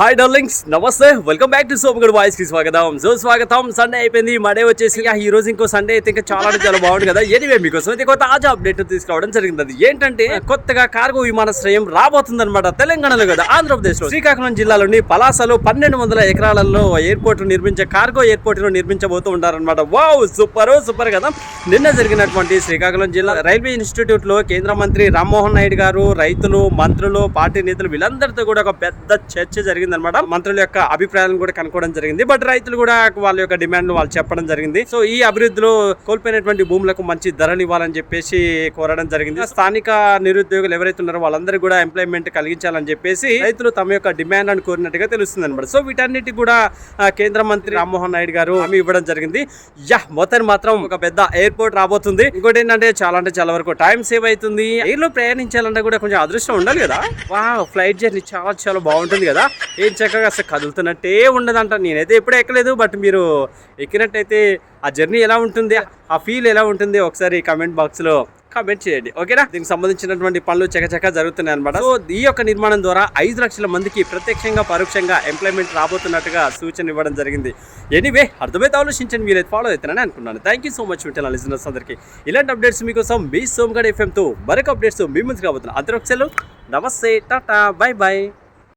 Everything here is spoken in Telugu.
Hi darlings namaste welcome back to Somagad వాయిస్కి స్వాగతం. సో స్వాగతం. సండే అయిపోయింది. మడే వచ్చేసి ఈ రోజు ఇంకో సండే అయితే ఇంకా చాలా అంటే చాలా బాగుంది కదా. ఎనివే మీకోసం అయితే కొత్త తాజా అప్డేట్ తీసుకురావడం జరిగింది ఏంటంటే కొత్తగా కార్గో విమానాశ్రయం రాబోతుంది అనమాట తెలంగాణలో కదా ఆంధ్రప్రదేశ్లో శ్రీకాకుళం జిల్లాలోని పలాసలో పన్నెండు వందల ఎకరాలలో ఎయిర్పోర్ట్ నిర్మించే కార్గో ఎయిర్పోర్ట్ను నిర్మించబోతూ ఉంటారన్నమాట వావ్ సూపర్ సూపర్ కదా. నిన్న జరిగినటువంటి శ్రీకాకుళం జిల్లా రైల్వే ఇన్స్టిట్యూట్లో కేంద్ర మంత్రి రామ్మోహన్ నాయుడు గారు రైతులు మంత్రులు పార్టీ నేతలు వీళ్ళందరితో కూడా ఒక పెద్ద చర్చ జరిగింది. జరిగిందనమాట మంత్రుల యొక్క అభిప్రాయాలను కూడా కనుక్కోవడం జరిగింది. బట్ రైతులు కూడా వాళ్ళ యొక్క డిమాండ్ వాళ్ళు చెప్పడం జరిగింది. సో ఈ అభివృద్ధిలో కోల్పోయినటువంటి భూములకు మంచి ధరలు ఇవ్వాలని చెప్పేసి కోరడం జరిగింది. స్థానిక నిరుద్యోగులు ఎవరైతే ఉన్నారో వాళ్ళందరూ కూడా ఎంప్లాయ్మెంట్ కలిగించాలని చెప్పేసి రైతులు తమ యొక్క డిమాండ్ అని కోరినట్టుగా తెలుస్తుంది అనమాట. సో వీటన్నిటి కూడా కేంద్ర మంత్రి రామ్మోహన్ నాయుడు గారు హామీ ఇవ్వడం జరిగింది. యా మొత్తం మాత్రం ఒక పెద్ద ఎయిర్పోర్ట్ రాబోతుంది. ఇంకోటి ఏంటంటే చాలా అంటే చాలా వరకు టైం సేవ్ అవుతుంది. ఎయిర్లో ప్రయాణించాలంటే కూడా కొంచెం అదృష్టం ఉండాలి కదా? వా ఫ్లైట్ జర్నీ చాలా చాలా బాగుంటుంది కదా? ఏం చక్కగా అసలు కదులుతున్నట్టే ఉండదంట. నేనైతే ఎప్పుడూ ఎక్కలేదు బట్ మీరు ఎక్కినట్టయితే ఆ జర్నీ ఎలా ఉంటుంది ఆ ఫీల్ ఎలా ఉంటుంది ఒకసారి కమెంట్ బాక్స్లో కామెంట్ చేయండి. ఓకేనా? దీనికి సంబంధించినటువంటి పనులు చకచక జరుగుతున్నాయి అనమాట సో ఈ యొక్క నిర్మాణం ద్వారా ఐదు లక్షల మందికి ప్రత్యక్షంగా పరోక్షంగా ఎంప్లాయ్మెంట్ రాబోతున్నట్టుగా సూచన ఇవ్వడం జరిగింది. ఎనీవే అర్థమైతే ఆలోచించండి మీరైతే ఫాలో అవుతారని అనుకున్నాను. థ్యాంక్ యూ సో మచ్ వింటాను లిజనర్స్ అందరికీ. ఇలాంటి అప్డేట్స్ మీకోసం మీ సోమగడ్ ఎఫ్ఎంతో మరొక అప్డేట్స్ మీ ముందు కాబోతున్నాను అందరూ ఒకసారి నమస్తే టాటా బై బాయ్